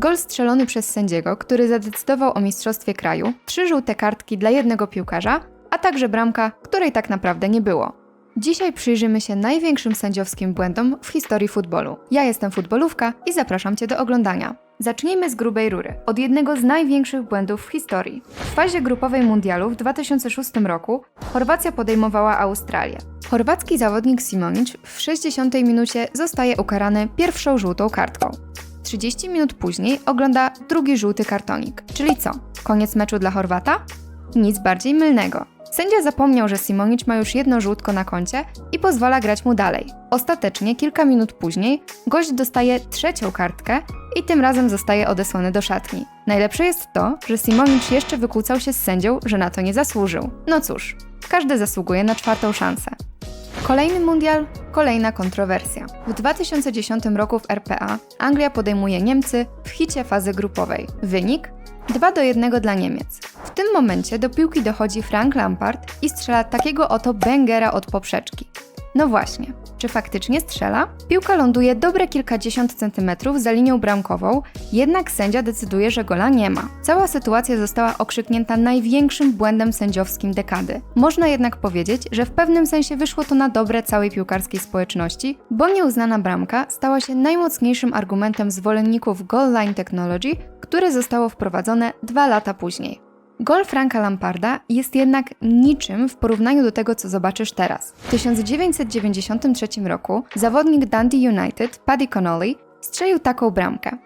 Gol strzelony przez sędziego, który zadecydował o mistrzostwie kraju, trzy żółte kartki dla jednego piłkarza, a także bramka, której tak naprawdę nie było. Dzisiaj przyjrzymy się największym sędziowskim błędom w historii futbolu. Ja jestem futbolówka i zapraszam Cię do oglądania. Zacznijmy z grubej rury, od jednego z największych błędów w historii. W fazie grupowej mundialu w 2006 roku Chorwacja podejmowała Australię. Chorwacki zawodnik Simonic w 60 minucie zostaje ukarany pierwszą żółtą kartką. 30 minut później ogląda drugi żółty kartonik. Czyli co? Koniec meczu dla Chorwata? Nic bardziej mylnego. Sędzia zapomniał, że Simonic ma już jedno żółtko na koncie i pozwala grać mu dalej. Ostatecznie, kilka minut później, gość dostaje trzecią kartkę i tym razem zostaje odesłany do szatni. Najlepsze jest to, że Simonic jeszcze wykłócał się z sędzią, że na to nie zasłużył. No cóż, każdy zasługuje na czwartą szansę. Kolejny mundial, kolejna kontrowersja. W 2010 roku w RPA Anglia podejmuje Niemcy w hicie fazy grupowej. Wynik 2 do 1 dla Niemiec. W tym momencie do piłki dochodzi Frank Lampard i strzela takiego oto bangera od poprzeczki. No właśnie, czy faktycznie strzela? Piłka ląduje dobre kilkadziesiąt centymetrów za linią bramkową, jednak sędzia decyduje, że gola nie ma. Cała sytuacja została okrzyknięta największym błędem sędziowskim dekady. Można jednak powiedzieć, że w pewnym sensie wyszło to na dobre całej piłkarskiej społeczności, bo nieuznana bramka stała się najmocniejszym argumentem zwolenników goal line technology, które zostało wprowadzone dwa lata później. Gol Franka Lamparda jest jednak niczym w porównaniu do tego, co zobaczysz teraz. W 1993 roku zawodnik Dundee United, Paddy Connolly, strzelił taką bramkę.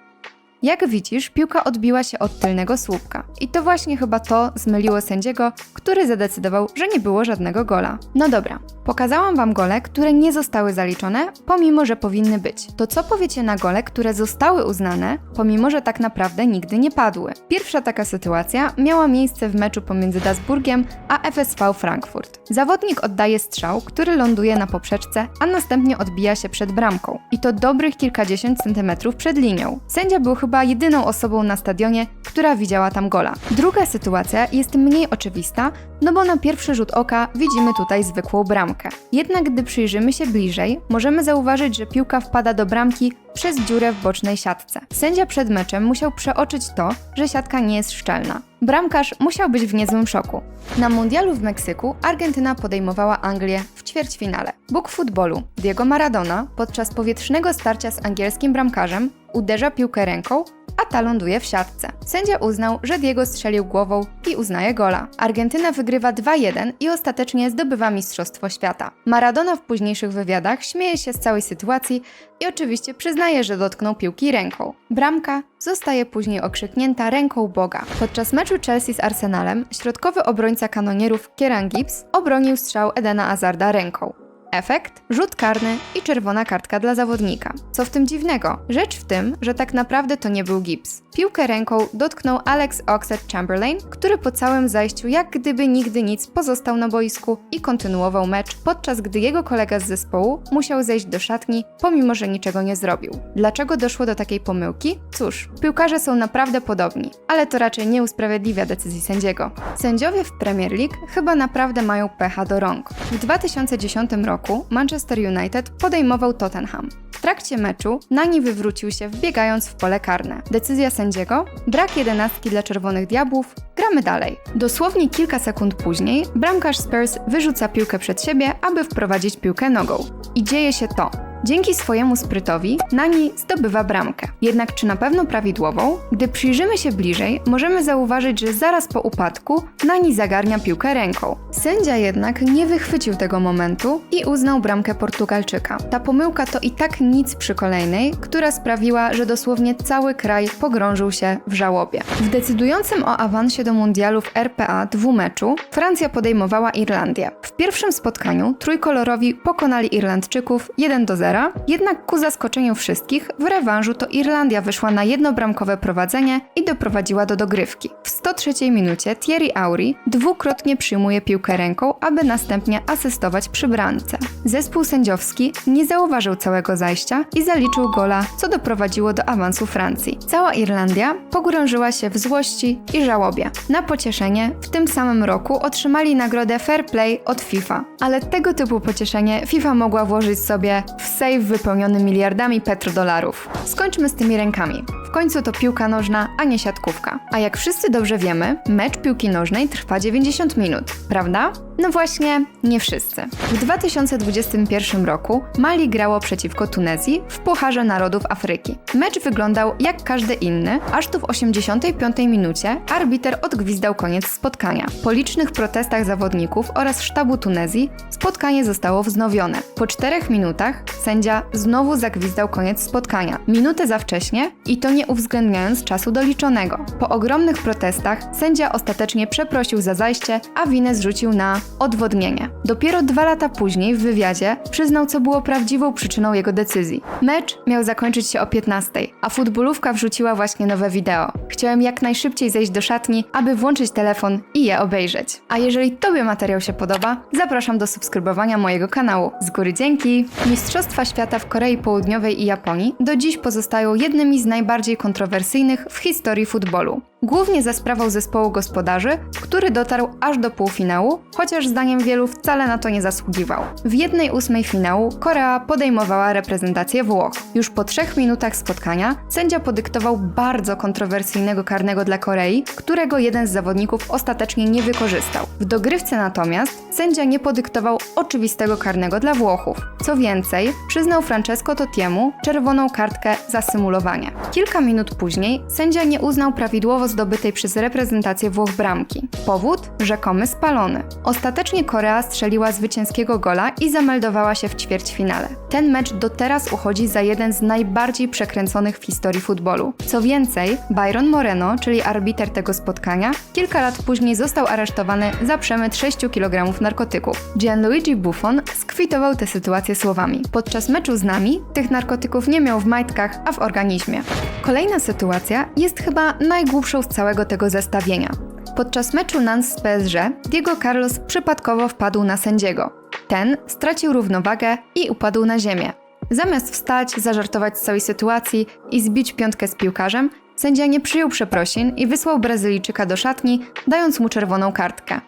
Jak widzisz, piłka odbiła się od tylnego słupka. I to właśnie chyba to zmyliło sędziego, który zadecydował, że nie było żadnego gola. No dobra, pokazałam wam gole, które nie zostały zaliczone, pomimo że powinny być. To co powiecie na gole, które zostały uznane, pomimo że tak naprawdę nigdy nie padły? Pierwsza taka sytuacja miała miejsce w meczu pomiędzy Duisburgiem a FSV Frankfurt. Zawodnik oddaje strzał, który ląduje na poprzeczce, a następnie odbija się przed bramką. I to dobrych kilkadziesiąt centymetrów przed linią. Sędzia był chyba jedyną osobą na stadionie, która widziała tam gola. Druga sytuacja jest mniej oczywista, no bo na pierwszy rzut oka widzimy tutaj zwykłą bramkę. Jednak gdy przyjrzymy się bliżej, możemy zauważyć, że piłka wpada do bramki przez dziurę w bocznej siatce. Sędzia przed meczem musiał przeoczyć to, że siatka nie jest szczelna. Bramkarz musiał być w niezłym szoku. Na mundialu w Meksyku Argentyna podejmowała Anglię w ćwierćfinale. Bóg futbolu Diego Maradona podczas powietrznego starcia z angielskim bramkarzem uderza piłkę ręką, a ta ląduje w siatce. Sędzia uznał, że Diego strzelił głową i uznaje gola. Argentyna wygrywa 2-1 i ostatecznie zdobywa Mistrzostwo Świata. Maradona w późniejszych wywiadach śmieje się z całej sytuacji i oczywiście przyznaje, że dotknął piłki ręką. Bramka zostaje później okrzyknięta ręką Boga. Podczas meczu Chelsea z Arsenalem środkowy obrońca kanonierów Kieran Gibbs obronił strzał Edena Azarda ręką. Efekt? Rzut karny i czerwona kartka dla zawodnika. Co w tym dziwnego? Rzecz w tym, że tak naprawdę to nie był gips. Piłkę ręką dotknął Alex Oxlade-Chamberlain, który po całym zajściu jak gdyby nigdy nic pozostał na boisku i kontynuował mecz, podczas gdy jego kolega z zespołu musiał zejść do szatni, pomimo że niczego nie zrobił. Dlaczego doszło do takiej pomyłki? Cóż, piłkarze są naprawdę podobni, ale to raczej nie usprawiedliwia decyzji sędziego. Sędziowie w Premier League chyba naprawdę mają pecha do rąk. W 2010 roku Manchester United podejmował Tottenham. W trakcie meczu Nani wywrócił się wbiegając w pole karne. Decyzja sędziego? Brak jedenastki dla Czerwonych Diabłów. Gramy dalej. Dosłownie kilka sekund później bramkarz Spurs wyrzuca piłkę przed siebie, aby wprowadzić piłkę nogą. I dzieje się to. Dzięki swojemu sprytowi Nani zdobywa bramkę. Jednak czy na pewno prawidłową? Gdy przyjrzymy się bliżej, możemy zauważyć, że zaraz po upadku Nani zagarnia piłkę ręką. Sędzia jednak nie wychwycił tego momentu i uznał bramkę Portugalczyka. Ta pomyłka to i tak nic przy kolejnej, która sprawiła, że dosłownie cały kraj pogrążył się w żałobie. W decydującym o awansie do mundialu w RPA dwumeczu Francja podejmowała Irlandię. W pierwszym spotkaniu trójkolorowi pokonali Irlandczyków 1 do 0, jednak ku zaskoczeniu wszystkich w rewanżu to Irlandia wyszła na jednobramkowe prowadzenie i doprowadziła do dogrywki. W 103 minucie Thierry Auri dwukrotnie przyjmuje piłkę ręką, aby następnie asystować przy bramce. Zespół sędziowski nie zauważył całego zajścia i zaliczył gola, co doprowadziło do awansu Francji. Cała Irlandia pogrążyła się w złości i żałobie. Na pocieszenie w tym samym roku otrzymali nagrodę Fair Play od FIFA, ale tego typu pocieszenie FIFA mogła włożyć sobie w sejf wypełniony miliardami petrodolarów. Skończmy z tymi rękami. Końcu to piłka nożna, a nie siatkówka. A jak wszyscy dobrze wiemy, mecz piłki nożnej trwa 90 minut, prawda? No właśnie, nie wszyscy. W 2021 roku Mali grało przeciwko Tunezji w Pucharze Narodów Afryki. Mecz wyglądał jak każdy inny, aż tu w 85 minucie arbiter odgwizdał koniec spotkania. Po licznych protestach zawodników oraz sztabu Tunezji spotkanie zostało wznowione. Po czterech minutach sędzia znowu zagwizdał koniec spotkania. Minutę za wcześnie i to nie uwzględniając czasu doliczonego. Po ogromnych protestach sędzia ostatecznie przeprosił za zajście, a winę zrzucił na odwodnienie. Dopiero dwa lata później w wywiadzie przyznał, co było prawdziwą przyczyną jego decyzji. Mecz miał zakończyć się o 15, a futbolówka wrzuciła właśnie nowe wideo. Chciałem jak najszybciej zejść do szatni, aby włączyć telefon i je obejrzeć. A jeżeli Tobie materiał się podoba, zapraszam do subskrybowania mojego kanału. Z góry dzięki! Mistrzostwa świata w Korei Południowej i Japonii do dziś pozostają jednymi z najbardziej kontrowersyjnych w historii futbolu. Głównie za sprawą zespołu gospodarzy, który dotarł aż do półfinału, chociaż zdaniem wielu wcale na to nie zasługiwał. W jednej ósmej finału Korea podejmowała reprezentację Włoch. Już po trzech minutach spotkania sędzia podyktował bardzo kontrowersyjnego karnego dla Korei, którego jeden z zawodników ostatecznie nie wykorzystał. W dogrywce natomiast sędzia nie podyktował oczywistego karnego dla Włochów. Co więcej, przyznał Francesco Totiemu czerwoną kartkę za symulowanie. Kilka minut później sędzia nie uznał prawidłowo zdobytej przez reprezentację Włoch bramki. Powód? Rzekomy spalony. Ostatecznie Korea strzeliła zwycięskiego gola i zameldowała się w ćwierćfinale. Ten mecz do teraz uchodzi za jeden z najbardziej przekręconych w historii futbolu. Co więcej, Byron Moreno, czyli arbiter tego spotkania, kilka lat później został aresztowany za przemyt 6 kg narkotyków. Gianluigi Buffon skwitował tę sytuację słowami: Podczas meczu z nami tych narkotyków nie miał w majtkach, a w organizmie. Kolejna sytuacja jest chyba najgłupszą z całego tego zestawienia. Podczas meczu Nantes z PSG Diego Carlos przypadkowo wpadł na sędziego. Ten stracił równowagę i upadł na ziemię. Zamiast wstać, zażartować z całej sytuacji i zbić piątkę z piłkarzem, sędzia nie przyjął przeprosin i wysłał Brazylijczyka do szatni, dając mu czerwoną kartkę.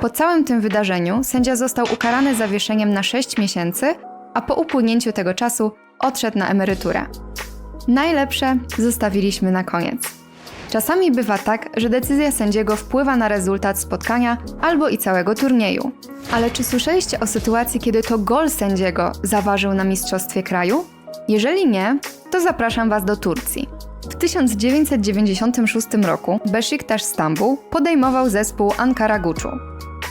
Po całym tym wydarzeniu sędzia został ukarany zawieszeniem na 6 miesięcy, a po upłynięciu tego czasu odszedł na emeryturę. Najlepsze zostawiliśmy na koniec. Czasami bywa tak, że decyzja sędziego wpływa na rezultat spotkania albo i całego turnieju. Ale czy słyszeliście o sytuacji, kiedy to gol sędziego zaważył na mistrzostwie kraju? Jeżeli nie, to zapraszam Was do Turcji. W 1996 roku Besiktas Stambuł podejmował zespół Ankara Guczu.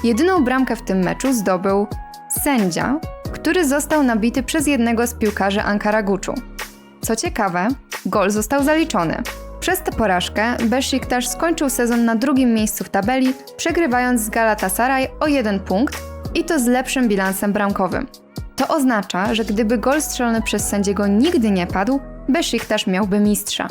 Jedyną bramkę w tym meczu zdobył sędzia, który został nabity przez jednego z piłkarzy Ankara Guczu. Co ciekawe, gol został zaliczony. Przez tę porażkę Besiktas skończył sezon na drugim miejscu w tabeli, przegrywając z Galatasaray o jeden punkt i to z lepszym bilansem bramkowym. To oznacza, że gdyby gol strzelony przez sędziego nigdy nie padł, Besiktas miałby mistrza.